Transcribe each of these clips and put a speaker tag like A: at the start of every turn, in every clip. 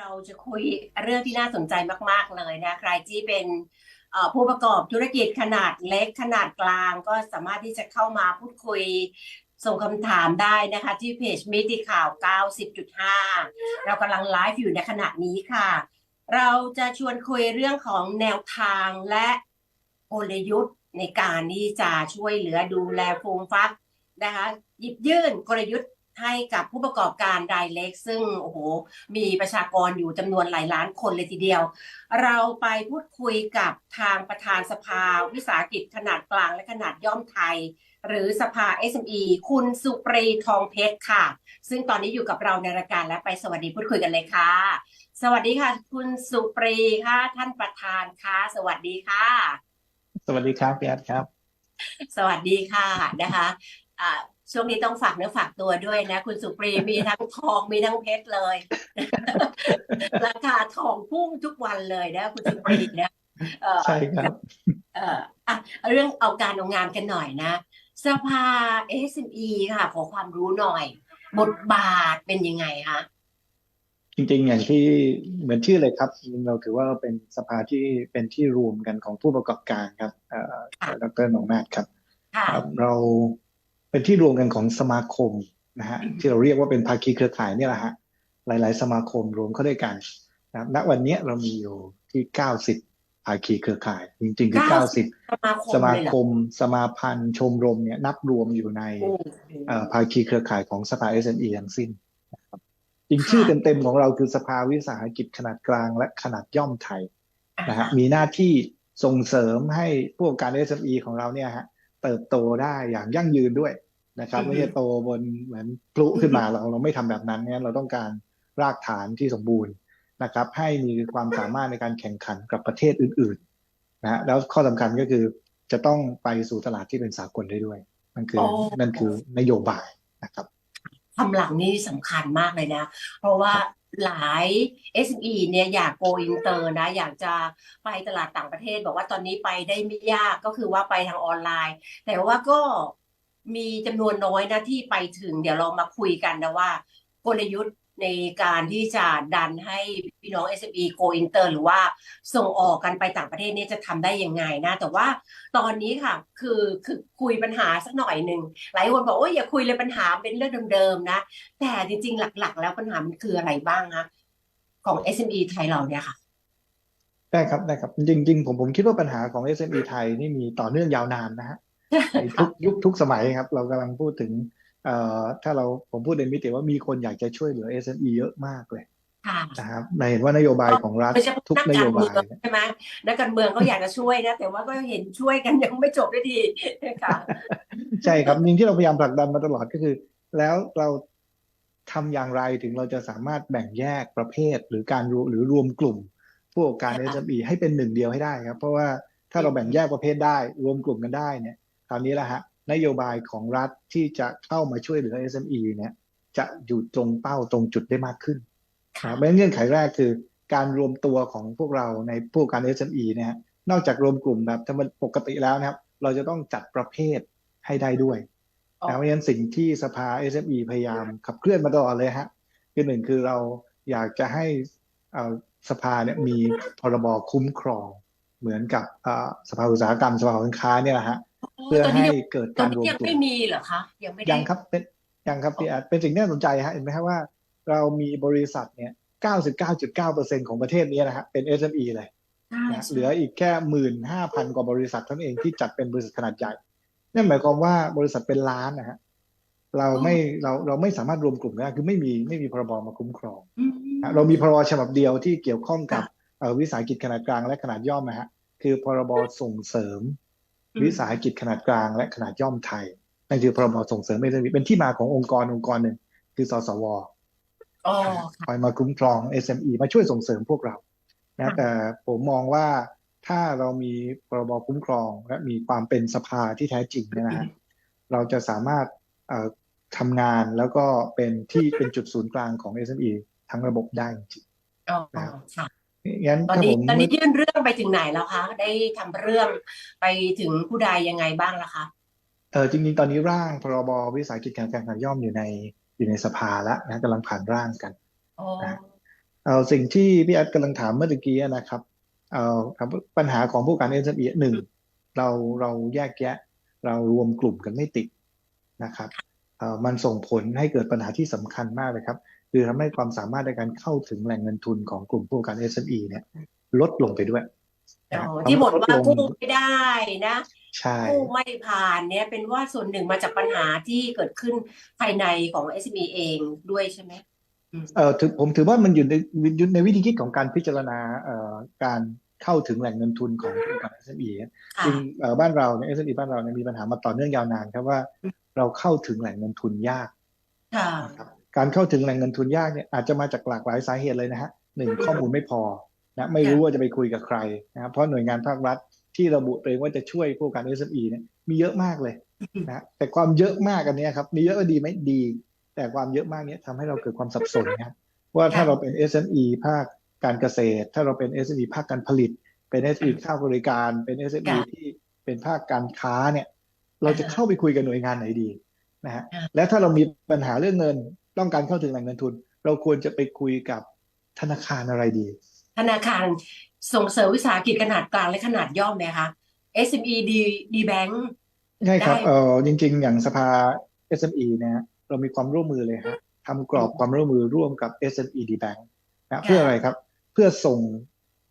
A: เราจะคุยเรื่องที่น่าสนใจมาก ๆ เลยนะ ใครที่เป็นผู้ประกอบธุรกิจขนาดเล็กขนาดกลาง ก็สามารถที่จะเข้ามาพูดคุยส่งคำถามได้นะคะ ที่เพจมิติข่าว 90.5 เรากำลังไลฟ์อยู่ในขณะนี้ค่ะ เราจะชวนคุยเรื่องของแนวทางและกลยุทธ์ในการที่จะช่วยเหลือดูแลฟูมฟักนะคะ หยิบยื่นกลยุทธ์ ให้กับผู้ประกอบการรายเล็ก ซึ่งโอ้โหมีประชากรอยู่จำนวนหลายล้านคนเลยทีเดียว เราไปพูดคุยกับทางประธานสภาวิสาหกิจขนาดกลางและขนาดย่อมไทย หรือสภา SME คุณสุปรีทองเพชรค่ะ ซึ่งตอนนี้อยู่กับเราในรายการและไปสวัสดีพูดคุยกันเลยค่ะ สวัสดีค่ะ คุณสุปรีค่ะท่านประธานค่ะสวัสดีค่ะ
B: สวัสดีครับพี่แอดครับ
A: สวัสดีค่ะนะคะอ่า ช่วงนี้ต้องฝากเนื้อฝากตัวด้วยนะ คุณสุปรีมีทั้งทองมีทั้งเพชรเลย ราคาทองพุ่งทุกวันเลยนะ คุณสุปรีนะเอ่อ
B: ใช่ครับ
A: เอ่ออะเรื่องเอาการเอางานกันหน่อยนะ สภา SME ค่ะ ขอความรู้หน่อย บทบาทเป็นยังไงคะ
B: จริงๆอย่างที่เหมือนชื่อเลยครับจริงๆเราถือว่าเราเป็นสภาที่เป็นที่รวมกันของผู้ประกอบการครับเอ่อดรหนองนาฏครับ
A: ค่ะ
B: ครับ เรา เป็นที่รวมกันของสมาคมนะฮะที่เราเรียกว่าเป็นภาคีเครือข่ายเนี่ยแหละฮะหลาย ๆ สมาคมรวมเข้าด้วยกันนะครับณวันนี้เรามีอยู่ที่ 90ภาคีเครือข่าย จริง ๆ คือ 90
A: สมาคม
B: สมา
A: เลยเหร
B: ค
A: อ
B: มสมาพันธ์ชมรมเนี่ยนับรวมอยู่ใน
A: โอ้
B: เอ่อภาคีเครือข่ายของสภา SME ทั้งสิ้นนะครับจริง
A: ค่ะ
B: ชื่อเต็ม ๆ ของเราคือสภาวิสาหกิจขนาดกลางและขนาดย่อมไทยนะฮะมีหน้าที่ส่งเสริมให้ผู้ประกอบการ SME ของเราเนี่ยฮะเติบโตได้อย่างยั่งยืนด้วย นะครับไม่ใช่โตบนเหมือนพลุขึ้นมาเราเราไม่ทำแบบนั้นเนี่ยเราต้องการรากฐานที่สมบูรณ์นะครับ ให้มีความสามารถในการแข่งขันกับประเทศอื่นๆนะฮะแล้วข้อสำคัญก็คือจะต้องไปสู่ตลาดที่เป็นสากลได้ด้วยนั่นคือ
A: โอ้
B: นั่นคือนโยบายนะครับ
A: คำหลังนี่สำคัญมากเลยนะ เพราะว่าหลาย SME เนี่ยอยากโกอินเตอร์นะ อยากจะไปตลาดต่างประเทศ บอกว่าตอนนี้ไปได้ไม่ยากก็คือว่าไปทางออนไลน์ แต่ว่าก็ มีจำนวนน้อยนะที่ไปถึง เดี๋ยวเรามาคุยกันนะว่า กลยุทธ์ในการที่จะดันให้พี่น้อง SME โกอินเตอร์หรือว่าส่งออกกันไปต่างประเทศนี่จะทำได้ยังไงนะ แต่ว่าตอนนี้ค่ะ คือคือคุยปัญหาสักหน่อยหนึ่งหลายคนบอกว่าอย่าคุยเลยปัญหาเป็นเรื่องเดิมๆนะ แต่จริงๆ หลักๆ แล้วปัญหามันคืออะไรบ้างคะของ SME ไทยเราเนี่ยค่ะ
B: ได้ครับได้ครับจริงๆ ผมผมคิดว่าปัญหาของ SME ไทยนี่มีต่อเนื่องยาวนานนะฮะ ทุกยุคทุกสมัยครับ เรากำลังพูดถึงเอ่อถ้าเราผมพูดในมิติว่ามีคนอยากจะช่วยเหลือ SME เยอะมากเลย
A: ค่ะ
B: นะครับในเห็นว่านโยบายของรัฐ
A: โดยเฉพาะ
B: ทุก
A: นัก
B: น
A: กา
B: โย
A: รเมื
B: บา
A: อยงใช่ไหมนักการเมืองก็อยากจะช่วยนะ แต่ว่าก็เห็นช่วยกันยังไม่จบได้ทีค่ะ
B: ใช่ครับจริงที่เราพยายามผลักดันมาตลอดก็คือ แล้วเราทำอย่างไรถึงเราจะสามารถแบ่งแยกประเภทหรือการรวมหรือรวมกลุ่ม ผู้ประกอบการ
A: ค่ะ
B: SME ให้เป็นหนึ่งเดียวให้ได้ครับ เพราะว่าถ้าเราแบ่งแยกประเภทได้ รวมกลุ่มกันได้เนี่ย คราวนี้แหละฮะนโยบายของรัฐที่จะเข้ามาช่วยเหลือ SME เนี่ยจะอยู่ตรงเป้าตรงจุดได้มากขึ้น
A: ค่ะ
B: นะเพราะฉะนั้นเงื่อนไขแรกคือการรวมตัวของพวกเราในผู้ประกอบการ SME เนี่ยฮะนอกจากรวมกลุ่มแบบธรรมปกติแล้วนะครับ เราจะต้องจัดประเภทให้ได้ด้วย
A: อ๋อ
B: นะเพราะฉะนั้นสิ่งที่สภา SME พยายามขับเคลื่อนมาตลอดเลยฮะคือหนึ่งคือเราอยากจะให้เอ่อสภาเนี่ยมีพรบคุ้มครองเหมือนกับเอ่อสภาอุตสาหกรรมสภาหอการค้าเนี่ยแหละฮะ เพื่อ
A: ตอนนี้
B: ให้
A: ยัง
B: เกิด
A: ตอกา
B: นรรว
A: นี้
B: ม
A: ยัง
B: กลุ่
A: ไม่
B: ม
A: มีเหรอคะยังไม่ได้
B: ยังครับเป็นยังครับพี่แอดเป็นสิ่งที่น่าสนใจฮะเห็นไหมครับว่า เรามีบริษัทเนี่ย99.9%ของประเทศนี้นะฮะเป็น SME เลย
A: ใช่
B: นะเหลืออีกแค่หมื่นห้าพันกว่าบริษัทเท่านั้นเองที่จัดเป็นบริษัทขนาดใหญ่นั่นหมายความว่าบริษัทเป็นล้านนะฮะเราไม่เราเราไม่สามารถรวมกลุ่มได้คือไม่มีไม่มีพรบมาคุ้มครอง
A: อืม
B: นะเรามีพรบฉบับเดียวที่เกี่ยวข้องกับเอ่อวิสาหกิจขนาดกลางและขนาดย่อมนะฮะคือพรบส่งเสริม วิสาหกิจขนาดกลางและขนาดย่อมไทยนั่นคือพรบส่งเสริม SME เป็นที่มาขององค์กรองค์กรหนึ่งคือสสว
A: อ๋อ
B: คอยมาคุ้มครอง SME มาช่วยส่งเสริมพวกเรานะ
A: ค่ะ
B: แต่ผมมองว่าถ้าเรามีพรบคุ้มครองและมีความเป็นสภาที่แท้จริงเนี่ยนะฮะเราจะสามารถเอ่อทำงานแล้วก็เป็นที่เป็นจุดศูนย์กลางของ SME ทั้งระบบได้จริง
A: อ๋อค่ะ
B: ๆ งั้น
A: ตอน
B: ถ้า
A: นี้
B: ผม
A: ตอนนี้ยื่นเรื่องไปถึงไหนแล้วคะ ได้ทำเรื่องไปถึงผู้ใดยังไงบ้างล่ะคะ
B: เออจริงๆตอนนี้ร่างพรบวิสาหกิจการขนาดย่อมอยู่ในอยู่ในสภาแล้วนะกำลังผ่านร่างกัน
A: อ๋อ
B: นะเอาสิ่งที่พี่แอดกำลังถามเมื่อตะกี้นะครับเอาครับปัญหาของผู้ประกอบการ SME หนึ่งเราเราแยกแยะ เรารวมกลุ่มกันไม่ติดนะครับเอ่อมันส่งผลให้เกิดปัญหาที่สำคัญมากเลยครับ คือทำให้ความสามารถในการเข้าถึงแหล่งเงินทุนของกลุ่มผู้ประกอบการ SME เนี่ย ลดลงไปด้วย
A: อ๋
B: นะ
A: อ
B: ฮะ
A: ที่บ่น
B: ลด
A: ว่า
B: ลง
A: กู้ไม่ได้นะ
B: ใช่
A: กู้ไม่ผ่านเนี่ยเป็นว่าส่วนหนึ่งมาจากปัญหาที่เกิดขึ้นภายในของ SME เองด้วยใช่ไหมอืม
B: เอ่อถือผมถือว่ามันอยู่ในอยู่ในวิธีคิดของการพิจารณาเอ่อการเข้าถึงแหล่งเงินทุนของผู้ประกอบการ SME
A: ค่ะ
B: จริงเอ่อบ้านเราเนี่ย SME บ้านเราเนี่ยมีปัญหามาต่อเนื่องยาวนานครับว่าเราเข้าถึงแหล่งเงินทุนยาก
A: ค่ะ
B: นะครับ การเข้าถึงแหล่งเงินทุนยากเนี่ยอาจจะมาจากหลากหลายสาเหตุเลยนะฮะหนึ่งข้อมูลไม่พอนะไม่รู้ว่าจะไปคุยกับใครนะครับเพราะหน่วยงานภาครัฐที่ระบุตัวเองว่าจะช่วยผู้ประกอบการ SME เนี่ยมีเยอะมากเลยนะแต่ความเยอะมากอันเนี้ยครับมีเยอะก็ดีไหมดี แต่ความเยอะมากเนี้ยทำให้เราเกิดความสับสนนะครับว่าถ้าเราเป็น SME ภาคการเกษตร ถ้าเราเป็น SME ภาคการผลิต เป็น SME ภาคบริการ เป็น SME
A: ค่ะ
B: ที่เป็นภาคการค้าเนี่ย เราจะเข้าไปคุยกับหน่วยงานไหนดีนะฮะ
A: อ่า
B: และถ้าเรามีปัญหาเรื่องเงิน ต้องการเข้าถึงแหล่งเงินทุน เราควรจะไปคุยกับธนาคารอะไรดี
A: ธนาคารส่งเสริมวิสาหกิจขนาดกลางและขนาดย่อมไหมคะ SME D D Bank
B: ใช่ครับ
A: ได้
B: เออจริง ๆ อย่างสภา SME เนะฮะเรามีความร่วมมือเลยฮะทำกรอบความร่วมมือร่วมกับ SME D Bank นะเพื่ออะไรครับ เพื่อส่ง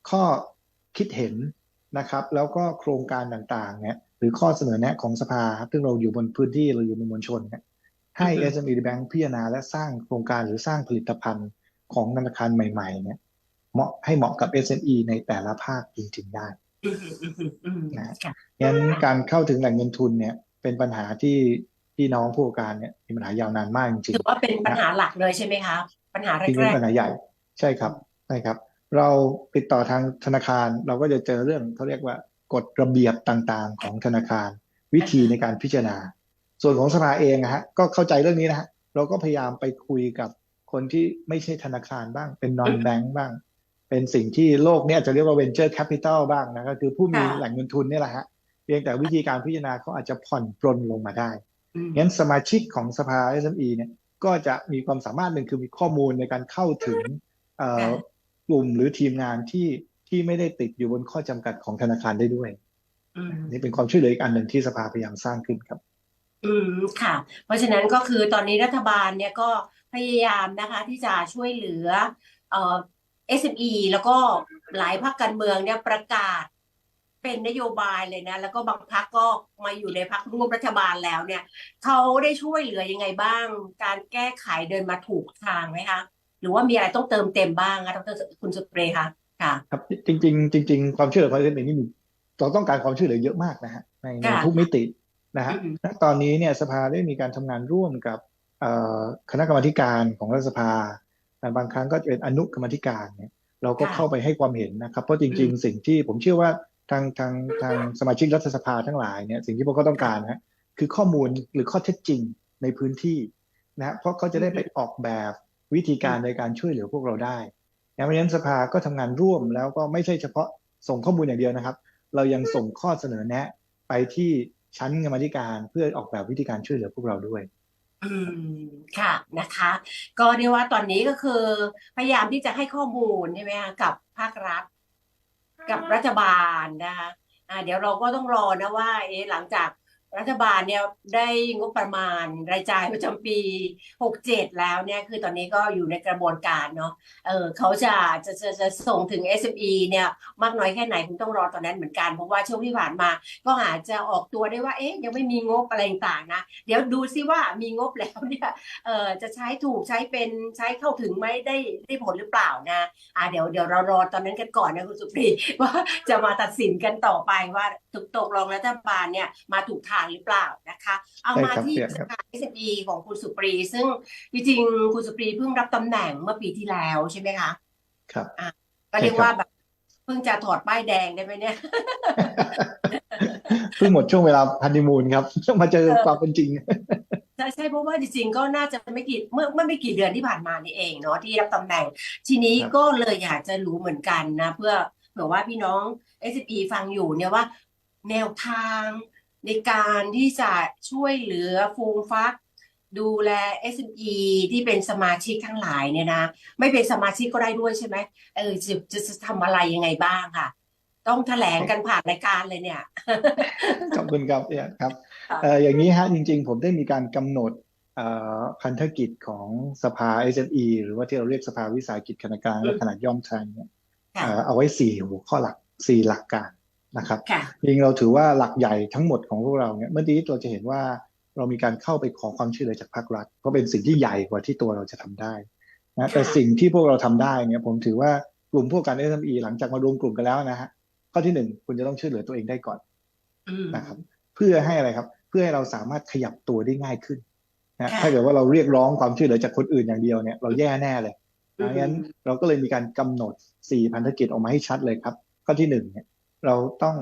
B: ข้อคิดเห็นนะครับ แล้วก็โครงการต่างๆเนี่ยหรือข้อเสนอแนะของสภาครับซึ่งเราอยู่บนพื้นที่เราอยู่ในมวลชนเนี่ย ให้
A: อือฮึ
B: SME D Bank พิจารณาและสร้างโครงการหรือสร้างผลิตภัณฑ์ของธนาคารใหม่ ๆ เนี่ยเหมาะให้เหมาะกับ SME ในแต่ละภาคจริงๆได้
A: อืมอืมอืมอืม
B: นะ
A: ค่ะ
B: งั้นการเข้าถึงแหล่งเงินทุนเนี่ย เป็นปัญหาที่พี่น้องผู้ประกอบการเนี่ยมีปัญหายาวนานมากจริง
A: ถือว่าเป็นปัญหาหลักเลยใช่ไหมคะปัญหา
B: ๆจริงๆ
A: แร
B: เป็น
A: ก
B: ปัญหาใหญ่ใช่ครับใช่ครับ เราติดต่อทางธนาคารเราก็จะเจอเรื่องเขาเรียกว่ากฎระเบียบต่างๆ ของธนาคาร วิธีในการพิจารณา ส่วนของสภาเองนะฮะก็เข้าใจเรื่องนี้นะฮะเราก็พยายามไปคุยกับคนที่ไม่ใช่ธนาคารบ้าง เป็น non bank บ้าง เป็นสิ่งที่โลกเนี้จะเรียกว่า venture capital บ้างนะก็คือผู้มี
A: ค่ะ
B: แหล่งเงินทุนเนี่ยแหละฮะเพียงแต่วิธีการพิจารณาเขาอาจจะผ่อนปรนลงมาได้
A: อืม
B: งั้นสมาชิกของสภา SME เนี่ยก็จะมีความสามารถหนึ่งคือมีข้อมูลในการเข้าถึงเอ่อ
A: ค่ะ
B: กลุ่มหรือทีมงานที่ที่ไม่ได้ติดอยู่บนข้อจำกัดของธนาคารได้ด้วย
A: อืม
B: นี่เป็นความช่วยเหลืออีกอันหนึ่งที่สภาพยายามสร้างขึ้นครับ
A: อืมค่ะ เพราะฉะนั้นก็คือตอนนี้รัฐบาลเนี่ยก็พยายามนะคะที่จะช่วยเหลือเอ่อ SME แล้วก็หลายพรรคการเมืองเนี่ยประกาศเป็นนโยบายเลยนะ แล้วก็บางพรรคก็มาอยู่ในพรรคร่วมรัฐบาลแล้วเนี่ยเขาได้ช่วยเหลือยังไงบ้าง การแก้ไขเดินมาถูกทางไหมคะ หรือว่ามีอะไรต้องเติมเต็มบ้างคะดรคุณสุเปรย์คะค่ะ
B: ครับจริง ๆ จริง ๆ ความช่วยเหลือของ SME นี่มีเราต้องการความช่วยเหลือเยอะมากนะฮะในใน
A: ค่ะ
B: ทุกมิติ นะฮะ
A: อืม
B: ณตอนนี้เนี่ยสภาได้มีการทำงานร่วมกับเอ่อคณะกรรมาธิการของรัฐสภาแต่บางครั้งก็จะเป็นอนุกรรมาธิการเนี่ยเราก็
A: ค่ะ
B: เข้าไปให้ความเห็นนะครับ เพราะจริง
A: อืม
B: ๆสิ่งที่ผมเชื่อว่าทางทางทางสมาชิกรัฐสภาทั้งหลายเนี่ยสิ่งที่พวกเขาต้องการนะฮะคือข้อมูลหรือข้อเท็จจริงในพื้นที่นะฮะเพราะเขาจะได้ไปออกแบบวิธีการในการช่วยเหลือพวกเราได้นะเพราะฉะนั้นสภาก็ทำงานร่วมแล้วก็ไม่ใช่เฉพาะส่งข้อมูลอย่างเดียวนะครับ เรายังส่งข้อเสนอแนะไปที่ ชั้นกรรมาธิการเพื่อออกแบบวิธีการช่วยเหลือพวกเราด้วย
A: อืมค่ะนะคะ ก็เรียกว่าตอนนี้ก็คือ พยายามที่จะให้ข้อมูลใช่ไหมคะกับภาครัฐ กับรัฐบาลนะคะอ่าเดี๋ยวเราก็ต้องรอนะว่า เอ๊ะหลังจาก รัฐบาลเนี่ยได้งบประมาณรายจ่ายประจำปี 67 แล้วเนี่ยคือตอนนี้ก็อยู่ในกระบวนการเนาะเออเขาจะจะจะจะส่งถึง SME เนี่ยมากน้อยแค่ไหนคงต้องรอตอนนั้นเหมือนกัน เพราะว่าช่วงที่ผ่านมาก็อาจจะออกตัวได้ว่าเอ๊ะยังไม่มีงบอะไรต่างนะ เดี๋ยวดูซิว่ามีงบแล้วเนี่ยเออจะใช้ถูกใช้เป็นใช้เข้าถึงไหมได้ได้ผลหรือเปล่านะอ่าเดี๋ยวเดี๋ยวเรารอตอนนั้นกันก่อนนะคุณสุปรีว่าจะมาตัดสินกันต่อไปว่าถูกตกลงรัฐบาลเนี่ยมาถูกทางหรือเปล่านะคะ เอา
B: ใช่
A: มา
B: ครับ
A: ที่
B: เปลี่ยน
A: ส
B: ครับ
A: ภา SME ของคุณสุปรี ซึ่งจริงๆคุณสุปรีเพิ่งรับตำแหน่งเมื่อปีที่แล้วใช่ไหมคะ
B: ครับ
A: ก็เรียก
B: ใช่ครับ
A: ว่าแบบเพิ่งจะถอดป้ายแดงได้ไหมเนี่ย
B: เพิ่งหมดช่วงเวลาฮันนีมูนครับมาเจอความเป็นจริง
A: ใช่ใช่เพราะว่าจริงๆก็น่าจะไม่กี่เมื่อเมื่อไม่กี่เดือนที่ผ่านมานี่เองเนาะที่รับตำแหน่ง ทีนี้
B: ครับ
A: ก็เลยอยากจะรู้เหมือนกันนะ เพื่อเผื่อว่าพี่น้อง SME ฟังอยู่เนี่ยว่า แนวทาง ในการที่จะช่วยเหลือฟูมฟัก ดูแล SME ที่เป็นสมาชิกทั้งหลายเนี่ยนะ ไม่เป็นสมาชิกก็ได้ด้วยใช่ไหมเออจะจะจะทำอะไรยังไงบ้างค่ะ ต้องแถลงกันผ่านรายการเลยเนี่ย
B: ขอบคุณครับเนี่ยครับ
A: ค่ะ
B: เอ่ออย่างนี้ฮะจริง ๆ ผมได้มีการกำหนดเอ่อพันธกิจของสภา SME หรือว่าที่เราเรียกสภาวิสาหกิจขนาดกลางและขนาดย่อมไทยเนี่ย
A: ค่ะ
B: เอ่อเอาไว้สี่หัวข้อหลักสี่หลักการ นะครับ
A: ค่ะ
B: จริงๆเราถือว่าหลักใหญ่ทั้งหมดของพวกเราเนี่ยเมื่อกี้เราจะเห็นว่าเรามีการเข้าไปขอความช่วยเหลือจากภาครัฐเพราะเป็นสิ่งที่ใหญ่กว่าที่ตัวเราจะทำได้นะแต่
A: ค่ะ
B: สิ่งที่พวกเราทำได้เนี่ยผมถือว่ากลุ่มพวกการ SME หลังจากมารวมกลุ่มกันแล้วนะฮะข้อที่หนึ่งคุณจะต้องช่วยเหลือตัวเองได้ก่อน
A: อืม
B: นะครับเพื่อให้อะไรครับเพื่อให้เราสามารถขยับตัวได้ง่ายขึ้นนะ
A: ค่ะ
B: ถ้าเกิดว่าเราเรียกร้องความช่วยเหลือจากคนอื่นอย่างเดียวเนี่ยเราแย่แน่เลย
A: อืม
B: นะงั้นเราก็เลยมีการกำหนดสี่พันธกิจออกมาให้ชัดเลยครับ ข้อที่หนึ่งเนี่ย เราต้อง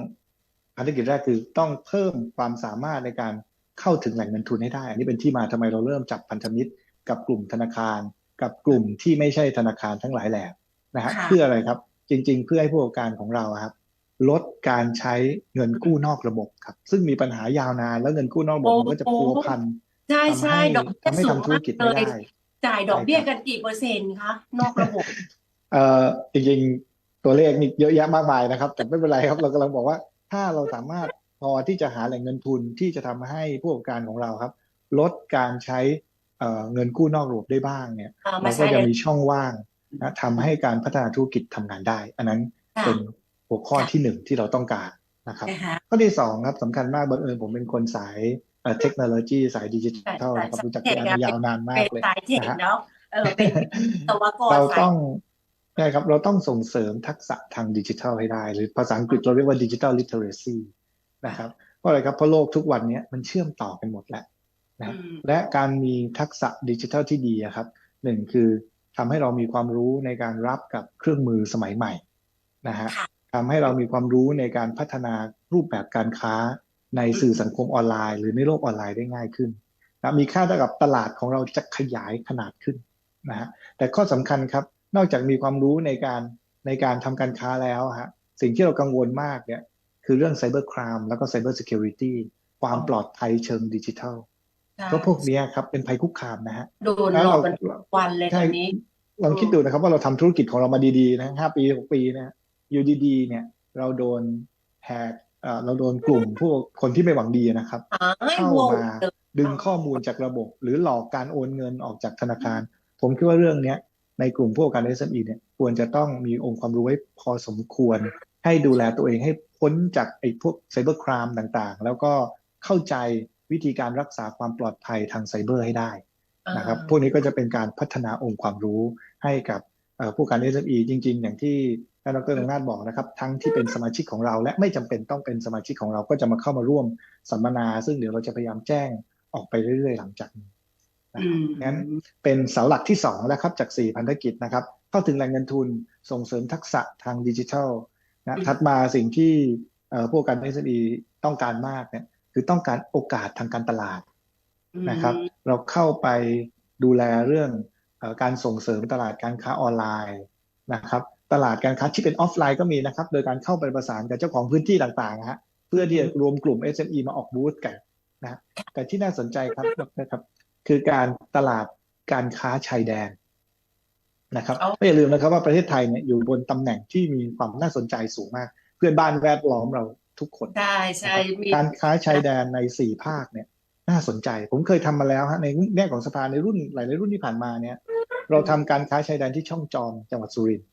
B: พันธกิจแรกคือต้องเพิ่มความสามารถในการเข้าถึงแหล่งเงินทุนให้ได้ อันนี้เป็นที่มาทำไมเราเริ่มจับพันธมิตร กับกลุ่มธนาคาร กับกลุ่มที่ไม่ใช่ธนาคารทั้งหลายแหล่นะฮะ
A: ค่ะ
B: เพื่ออะไรครับ จริง ๆ เพื่อให้ผู้ประกอบการของเราอะครับ ลดการใช้เงินกู้นอกระบบครับ ซึ่งมีปัญหายาวนานแล้วเงินกู้นอกระบบมันก็จะพัวพัน
A: ใช่
B: ทำ
A: ใช่
B: ให้
A: ดอกเบี้ย
B: ทำให้
A: สูง
B: ทำธุร
A: มาก
B: กิจ
A: เล
B: ไม่
A: ย
B: ได้
A: จ่ายดอกเบี้ยกันกี่เปอร์เซ็นต์คะนอกระบบ
B: เอ่อจริงๆ ตัวเลขนี่เยอะแยะมากมายนะครับ แต่ไม่เป็นไรครับ เรากำลังบอกว่า ถ้าเราสามารถพอที่จะหาแหล่งเงินทุนที่จะทำให้ผู้ประกอบการของเราครับ ลดการใช้เอ่อเงินกู้นอกระบบได้บ้างเนี่ย
A: เอา
B: เรา
A: มา
B: ก็
A: ใช้
B: จะ
A: ใน
B: มีช่องว่างนะทำให้การพัฒนาธุรกิจทำงานได้ อันนั้น
A: ค่ะ
B: เป็นหัวข้อ
A: ค่ะ
B: ที่หนึ่งที่เราต้องการนะครับ
A: นะคะ
B: ข้อที่สองครับสำคัญมากบังเอิญผมเป็นคนสายเอ่อเทคโนโลยีสายดิจิทัลนะครับรู้จักพี่อันมายาวนานมา
A: เป็
B: ก
A: น
B: เลย
A: สายเทค
B: นะฮะ
A: เนาะเออเป็นวิศวกร
B: เรา
A: สาย
B: ต้อง ใช่ครับเราต้องส่งเสริมทักษะทางดิจิทัลให้ได้ หรือภาษาอังกฤษเราเรียกว่าดิจิทัลลิเทเรซีนะครับเพราะอะไรครับเพราะโลกทุกวันนี้มันเชื่อมต่อกันหมดแล้วนะ
A: อืม
B: และการมีทักษะดิจิทัลที่ดีอะครับหนึ่งคือทำให้เรามีความรู้ในการรับกับเครื่องมือสมัยใหม่นะฮะ
A: ค่ะ
B: ทำให้เรามีความรู้ในการพัฒนารูปแบบการค้าในสื่อสังคมออนไลน์ หรือในโลกออนไลน์ได้ง่ายขึ้นนะมีค่าเท่ากับตลาดของเราจะขยายขนาดขึ้นนะฮะแต่ข้อสำคัญครับ นอกจากมีความรู้ในการในการทำการค้าแล้วฮะสิ่งที่เรากังวลมากเนี่ยคือเรื่องไซเบอร์ครามแล้วก็ไซเบอร์ e ิ u r i t y ความปลอดภัยเชิงดิจิทัล
A: ใช่
B: เพราะพวกเนี้ยครับเป็นภัยคุกคามนะฮะ
A: โดนหลอกกันทุกวันเลยต
B: ใช่
A: อนนี้
B: ลองคิดดูนะครับว่าเราทำธุรกิจของเรามาดีๆนะห้าปีหกปีนะอยู่ดีๆ เนี่ย เราโดนแฮกเอ่อเราโดนกลุ่มพวกคนที่ไม่หวังดีนะครับ
A: หาย
B: เข้าว
A: ง
B: มา
A: เลย
B: ดึงข้อมูลจากระบบ หรือหลอกการโอนเงินออกจากธนาคาร ผมคิดว่าเรื่องเนี้ย ในกลุ่มพวกการ SME เนี่ยควรจะต้องมีองค์ความรู้ไว้พอสมควร ให้ดูแลตัวเองให้พ้นจากไอ้พวกไซเบอร์ครามต่างๆ แล้วก็เข้าใจวิธีการรักษาความปลอดภัยทางไซเบอร์ให้ได้นะครับพวกนี้ก็จะเป็นการพัฒนาองค์ความรู้ให้กับเอ่อผู้การ SME จริง ๆ อย่างที่ท่านดรตงนาถบอกนะครับ ทั้งที่เป็นสมาชิกของเรา และไม่จำเป็นต้องเป็นสมาชิกของเราก็จะมาเข้ามาร่วมสัมมนา ซึ่งเดี๋ยวเราจะพยายามแจ้งออกไปเรื่อย ๆ หลังจากนี้นะ
A: อื
B: ครับ
A: ม
B: งั้นเป็นเสาหลักที่สองแล้วครับจากสี่พันธกิจนะครับเข้าถึงแหล่งเงินทุนส่งเสริมทักษะทางดิจิทัลนะถัดมาสิ่งที่เอ่อผู้ประกัน SME ต้องการมากเนี่ยคือต้องการโอกาสทางการตลาดนะครับ เราเข้าไปดูแลเรื่องเออการส่งเสริมตลาดการค้าออนไลน์นะครับตลาดการค้าที่เป็นออฟไลน์ก็มีนะครับ โดยการเข้าไปประสานกับเจ้าของพื้นที่ต่างๆนะฮะเพื่อที่จะรวมกลุ่ม SME มาออกบูธกันนะฮะแต่ที่น่าสนใจครับนะครับ คือการตลาดการค้าชายแดนนะครับ
A: เอา
B: ไม่อย่าลืมนะครับว่าประเทศไทยเนี่ยอยู่บนตำแหน่งที่มีความน่าสนใจสูงมาก เพื่อนบ้านแวดล้อมเราทุกคน
A: ใช่ใช่มี
B: การค้าชายแดนในสี่ภาคเนี่ย น่าสนใจ ผมเคยทำมาแล้วฮะในแง่ของสภาในรุ่นหลายๆรุ่นที่ผ่านมาเนี่ย เราทำการค้าชายแดนที่ช่องจอมจังหวัดสุรินทร์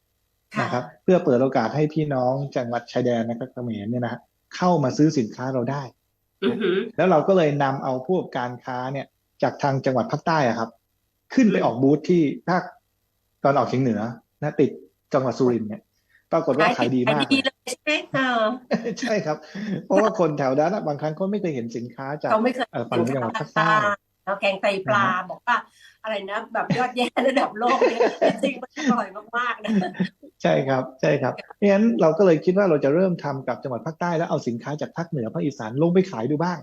A: ค่ะ
B: นะครับ เพื่อเปิดโอกาสให้พี่น้องจังหวัดชายแดนนะครับเขมรเนี่ยนะฮะเข้ามาซื้อสินค้าเราได้
A: อือหือ
B: แล้วเราก็เลยนำเอาพวกการค้าเนี่ย จากทางจังหวัดภาคใต้อะครับ ขึ้นไป
A: อืม
B: ออกบูธที่ภาคตอนออกเฉียงเหนือนะติดจังหวัดสุรินทร์เนี่ยปรากฏว่าขายดีมาก
A: ขายดีเลยใช่ไหมเออ
B: ใช่ครับ เพราะว่าคนแถวนั้นอะบางครั้งเขาไม่เคยเห็นสินค้าจาก
A: เขาไม่เคย
B: เอ่อฝั่งจังหวัดภาคใต้
A: แล้วแกงไตปลาบอกว่าอะไรนะ แบบยอดแย่ระดับโลกเนี่ยจริงๆมันอร่อยมากๆนะ
B: ใช่ครับใช่ครับเพราะฉะนั้นเราก็เลยคิดว่าเราจะเริ่มทำกับจังหวัดภาคใต้แล้วเอาสินค้าจากภาคเหนือภาคอีสานลงไปขายดูบ้าง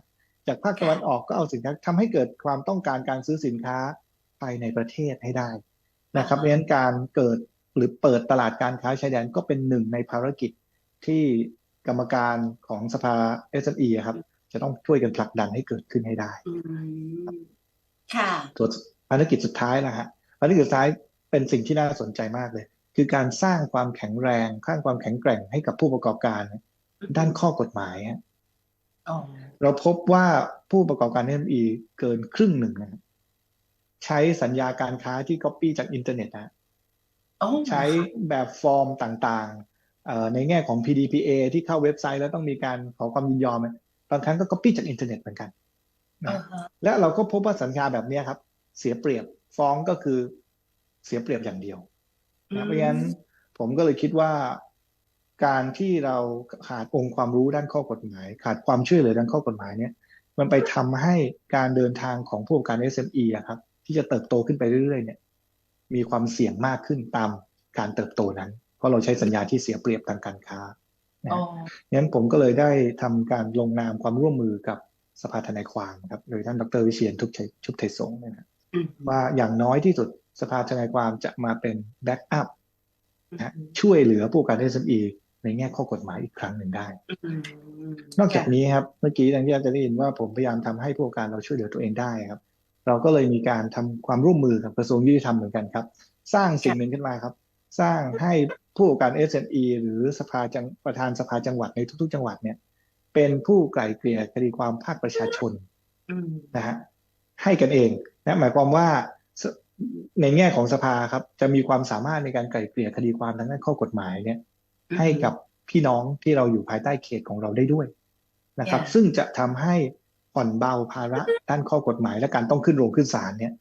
B: จากภาคตะวันออกก็เอาสินค้าทำให้เกิดความต้องการการซื้อสินค้าภายในประเทศให้ได้นะครับเพราะฉะนั้นการเกิดหรือเปิดตลาดการค้าชายแดนก็เป็นหนึ่งในภารกิจที่กรรมการของสภา SME อะครับ จะต้องช่วยกันผลักดันให้เกิดขึ้นให้ได้
A: อืมค่ะ
B: ตัวภารกิจสุดท้ายนะฮะภารกิจสุดท้ายเป็นสิ่งที่น่าสนใจมากเลย คือการสร้างความแข็งแรงสร้างความแข็งแกร่งให้กับผู้ประกอบการ ด้านข้อกฎหมายฮะ
A: อ๋อ
B: เราพบว่าผู้ประกอบการ SME เกินครึ่งหนึ่งนะใช้สัญญาการค้าที่ Copy จากอินเทอร์เน็ตนะ
A: อ๋อ
B: ใช้แบบฟอร์มต่างๆเอ่อในแง่ของ PDPA ที่เข้าเว็บไซต์แล้วต้องมีการขอความยินยอมเนี่ยบางครั้งก็ Copy จากอินเทอร์เน็ตเหมือนกัน
A: อ่าฮะ
B: และเราก็พบว่าสัญญาแบบเนี้ยครับ เสียเปรียบฟ้องก็คือเสียเปรียบอย่างเดียวนะเพราะฉะนั้นผมก็เลยคิดว่า การที่เราขาดองค์ความรู้ด้านข้อกฎหมาย ขาดความช่วยเหลือด้านข้อกฎหมายเนี่ย มันไปทำให้การเดินทางของผู้ประกอบการ SME อะครับ ที่จะเติบโตขึ้นไปเรื่อยๆ เนี่ย มีความเสี่ยงมากขึ้นตามการเติบโตนั้น เพราะเราใช้สัญญาที่เสียเปรียบทางการค้านะ
A: อ๋อ
B: งั้นผมก็เลยได้ทำการลงนามความร่วมมือกับสภาทนายความครับโดยท่านดรวิเชียนทุกชัยชุบไทยสงฆ์เนยนะ
A: อืม
B: ว่าอย่างน้อยที่สุดสภาทนายความจะมาเป็นแบ็กอัพนะฮะช่วยเหลือผู้ประกอบการ SME ในแง่ข้อกฎหมายอีกครั้งหนึ่งได้
A: อืม
B: นอกจากนี้ครับเมื่อกี้ทางที่อาจารย์จะได้ยินว่าผมพยายามทำให้ผู้ประกอบการเราช่วยเหลือตัวเองได้ครับ เราก็เลยมีการทำความร่วมมือกับกระทรวงยุติธรรมเหมือนกันครับ สร้างสิ่งหนึ่งขึ้นมาครับ สร้างให้ผู้ประกอบการ SME หรือสภาจังประธานสภาจังหวัดในทุก ๆ จังหวัดเนี่ยเป็นผู้ไกล่เกลี่ยคดีความภาคประชาชน
A: อืม
B: นะฮะให้กันเองนะหมายความว่าสในแง่ของสภาครับ จะมีความสามารถในการไกล่เกลี่ยคดีความทางด้านข้อกฎหมายเนี่ย ให้กับพี่น้องที่เราอยู่ภายใต้เขตของเราได้ด้วยนะครับ
A: Yeah.
B: ซึ่งจะทำให้ผ่อนเบาภาระด้านข้อกฎหมายและการต้องขึ้นโรงขึ้นศาลเนี่ย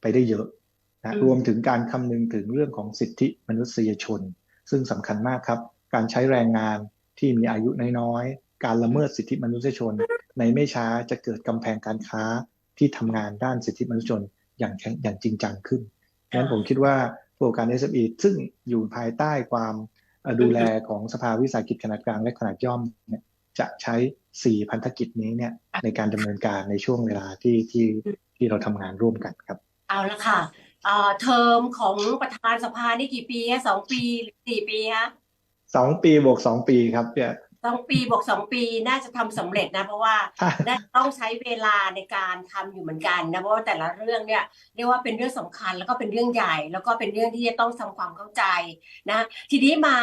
B: ไปได้เยอะนะ
A: อืม
B: รวมถึงการคำนึงถึงเรื่องของสิทธิมนุษยชน ซึ่งสำคัญมากครับ การใช้แรงงานที่มีอายุน้อยๆ การละเมิดสิทธิมนุษยชน ในไม่ช้าจะเกิดกำแพงการค้าที่ทำงานด้านสิทธิมนุษยชนอย่างแข็งอย่างจริงจังขึ้นดังนั้นผมคิดว่าผู้ประกอบการ SME ซึ่งอยู่ภายใต้ความเอ่อ ดูแลของสภาวิสาหกิจขนาดกลางและขนาดย่อมเนี่ยจะใช้4พันธกิจนี้เนี่ยในการดำเนินการในช่วงเวลาที่ที่ที่เราทำงานร่วมกันครับ
A: เอาละค่ะเอ่อเทอมของประธานสภานี่กี่ปีฮะสองปีหรือสี่ปีฮะ
B: สองปีบวกสองปีครับเนี่ย
A: สองปีบวกสองปีน่าจะทำสำเร็จนะ เพราะว่า
B: ถ้า
A: น่าจะต้องใช้เวลาในการทำอยู่เหมือนกันนะเพราะว่าแต่ละเรื่องเนี่ยเรียกว่าเป็นเรื่องสำคัญแล้วก็เป็นเรื่องใหญ่ แล้วก็เป็นเรื่องที่จะต้องทำความเข้าใจนะ ทีนี้มา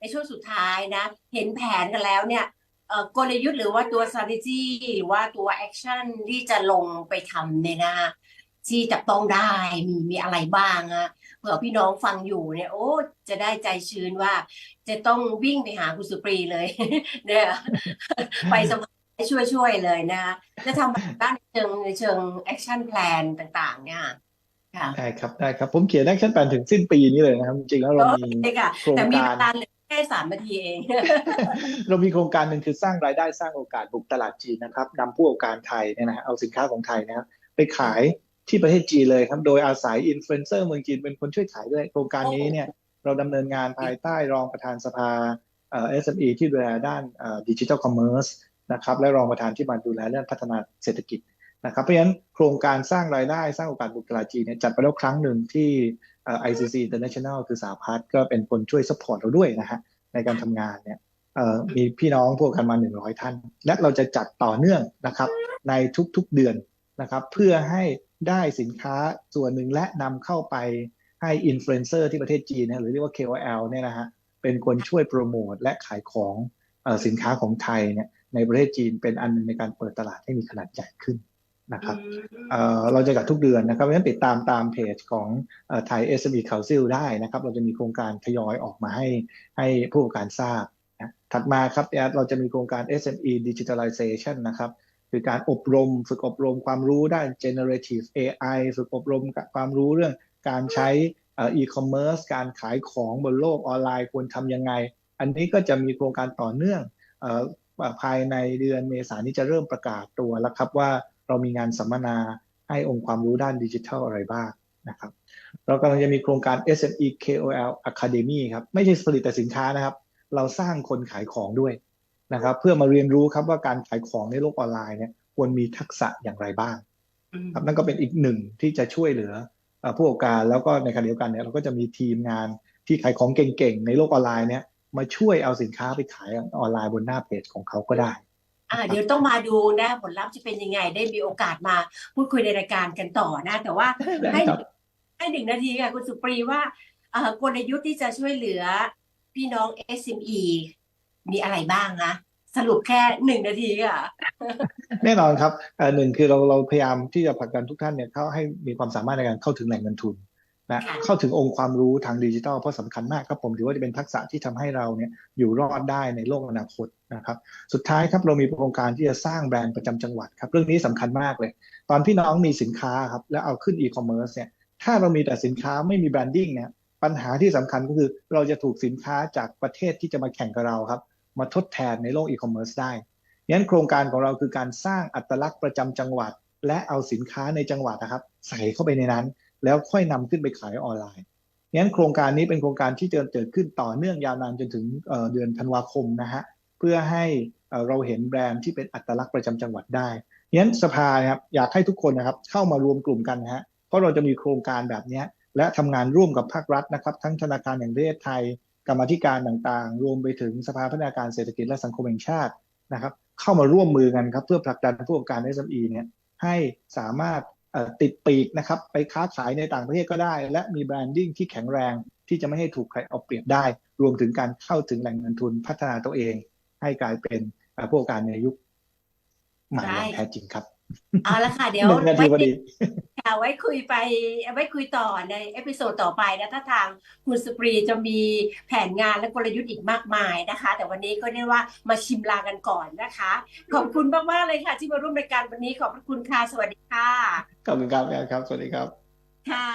A: ในช่วงสุดท้ายนะ เห็นแผนกันแล้วเนี่ยเอ่อกลยุทธ์หรือว่าตัว strategy หรือว่าตัว action ที่จะลงไปทำเนี่ยนะที่จับต้องได้มีมีอะไรบ้างอะเผื่อพี่น้องฟังอยู่เนี่ย โอ้ จะได้ใจชื้นว่า จะต้องวิ่งไปหาคุณสุปรีเลยเนี่ยไปสมัครให้ช่วยๆเลยนะจะทำด้านในเชิงในเชิง action plan ต่าง ๆ เนี่ยค่ะ
B: ได้ครับได้ครับ ผมเขียนแอคชั่นแปนถึงสิ้นปีนี้เลยนะครับ จริงๆแล้วเรามี
A: โอเคค่ะ
B: โครง
A: แต่มี
B: การ
A: เวลาเหลือแค่สามนาทีเอง
B: เรามีโครงการหนึ่งคือสร้างรายได้สร้างโอกาสบุกตลาดจีนนะครับนำผู้ประกอบการไทยเนี่ยนะฮะเอาสินค้าของไทยนะครับไปขาย ที่ประเทศจีนเลยครับ โดยอาศัยอินฟลูเอนเซอร์เมืองจีนเป็นคนช่วยขายด้วย โครงการนี้เนี่ยเราดำเนินงานภายใต้รองประธานสภาเอ่อ SME ที่ดูแลด้านดิจิทัลคอมเมอร์สนะครับและรองประธานที่มาดูแลเรื่องพัฒนาเศรษฐกิจนะครับเพราะฉะนั้นโครงการสร้างรายได้สร้างโอกาสบุกตลาดจีนเนี่ยจัดไปแล้วครั้งหนึ่งที่เอ่อ ICC International คือสหพัฒน์ก็เป็นคนช่วยสปอร์ตเราด้วยนะฮะในการทำงานเนี่ยเอ่อมีพี่น้องพวกกันมา 100 ท่าน และเราจะจัดต่อเนื่องนะครับในทุกๆเดือนนะครับเพื่อให้ ได้สินค้าส่วนหนึ่งและนำเข้าไปให้อินฟลูเอนเซอร์ที่ประเทศจีนนะหรือเรียกว่า KOL เนี่ยนะฮะเป็นคนช่วยโปรโมทและขายของเออสินค้าของไทยเนี่ยในประเทศจีนเป็นอันหนึงในการเปิดตลาดให้มีขนาดใหญ่ขึ้นนะครับเอ่อเราจะจัดทุกเดือนนะครับเพราะฉะนั้นติดตามตามเพจของไทย SME Council ได้นะครับ เราจะมีโครงการทยอยออกมาให้ให้ผู้ประกอบการทราบนะถัดมาครับเราจะมีโครงการ SME Digitalization นะครับ คือการอบรมฝึกอบรมความรู้ด้าน generative AI ฝึกอบรมความรู้เรื่องการใช้เอ่อ e-commerce การขายของบนโลกออนไลน์ควรทำยังไง อันนี้ก็จะมีโครงการต่อเนื่องภายในเดือนเมษายนนี้จะเริ่มประกาศตัวแล้วครับว่าเรามีงานสัมมนาให้องค์ความรู้ด้านดิจิทัลอะไรบ้างนะครับเรากำลังจะมีโครงการ SME KOL Academy ครับ ไม่ใช่ผลิตแต่สินค้านะครับ เราสร้างคนขายของด้วย นะครับ เพื่อมาเรียนรู้ครับว่าการขายของในโลกออนไลน์เนี่ยควรมีทักษะอย่างไรบ้างครับนั่นก็เป็นอีกหนึ่งที่จะช่วยเหลือเอ่อผู้ประกอบการแล้วก็ในขณะเดียวกันเนี่ยเราก็จะมีทีมงานที่ขายของเก่งๆในโลกออนไลน์เนี่ยมาช่วยเอาสินค้าไปขายออนไลน์บนหน้าเพจของเขาก็ได้
A: อ่าเดี๋ยวต้องมาดูนะผลลัพธ์จะเป็นยังไง ได้มีโอกาสมาพูดคุยในรายการกันต่อนะ แต่ว่า
B: ได้
A: ให้
B: ครับ
A: ให้หนึ่งนาทีค่ะคุณสุปรีว่าเอ่อกลยุทธ์ที่จะช่วยเหลือพี่น้อง SME มีอะไรบ้างคะสรุปแค่หนึ่งนาทีค่ะ
B: แน่นอนครับเอ่อหนึ่งคือเราเราพยายามที่จะผลักดันทุกท่านเนี่ยเข้าให้มีความสามารถในการเข้าถึงแหล่งเงินทุนนะ
A: ค่ะ
B: เข้าถึงองค์ความรู้ทางดิจิทัลเพราะสำคัญมากครับผมถือว่าจะเป็นทักษะที่ทำให้เราเนี่ยอยู่รอดได้ในโลกอนาคตนะครับสุดท้ายครับเรามีโครงการที่จะสร้างแบรนด์ประจำจังหวัดครับเรื่องนี้สำคัญมากเลย ตอนพี่น้องมีสินค้าครับแล้วเอาขึ้นอีคอมเมิร์ซเนี่ยถ้าเรามีแต่สินค้าไม่มีแบรนดิ้งเนี่ยปัญหาที่สำคัญก็คือเราจะถูกสินค้าจากประเทศที่จะมาแข่งกับเราครับ มาทดแทนในโลกอีคอมเมิร์ซได้งั้นโครงการของเราคือการสร้างอัตลักษณ์ประจำจังหวัด และเอาสินค้าในจังหวัดนะครับ ใส่เข้าไปในนั้น แล้วค่อยนำขึ้นไปขายออนไลน์งั้นโครงการนี้เป็นโครงการที่จะเกิดขึ้นต่อเนื่องยาวนานจนถึงเดือนธันวาคมนะฮะเพื่อให้เราเห็นแบรนด์ที่เป็นอัตลักษณ์ประจำจังหวัดได้งั้นสภานะครับอยากให้ทุกคนนะครับเข้ามารวมกลุ่มกันนะฮะเพราะเราจะมีโครงการแบบนี้และทำงานร่วมกับภาครัฐนะครับ ทั้งธนาคารแห่งประเทศไทย กรรมธิการต่างๆ รวมไปถึงสภาพัฒนาการเศรษฐกิจและสังคมแห่งชาตินะครับ เข้ามาร่วมมือกันครับ เพื่อผลักดันผู้ประกอบการ SME เนี่ยให้สามารถติดปีกนะครับ ไปค้าขายในต่างประเทศก็ได้ และมีแบรนดิ้งที่แข็งแรงที่จะไม่ให้ถูกใครเอาเปรียบได้ รวมถึงการเข้าถึงแหล่งเงินทุนพัฒนาตัวเอง ให้กลายเป็นผู้ประกอบการในยุคใหม่อย่างแท้จริงครับ
A: เอาละค่ะ เดี๋ยว
B: หนึ่งนาทีพอดี
A: ค่ะไว้คุยไปไว้คุยต่อในเอพิโซดต่อไปนะถ้าทางคุณสุปรีจะมีแผนงานและกลยุทธ์อีกมากมายนะคะ แต่วันนี้ก็เรียกว่ามาชิมลางกันก่อนนะคะ ขอบคุณมากๆเลยค่ะ ที่มาร่วมรายการวันนี้ขอบพระคุณค่ะ สวัสดีค่ะ
B: ขอบคุณครับครับ สวัสดีครับ
A: ค่ะ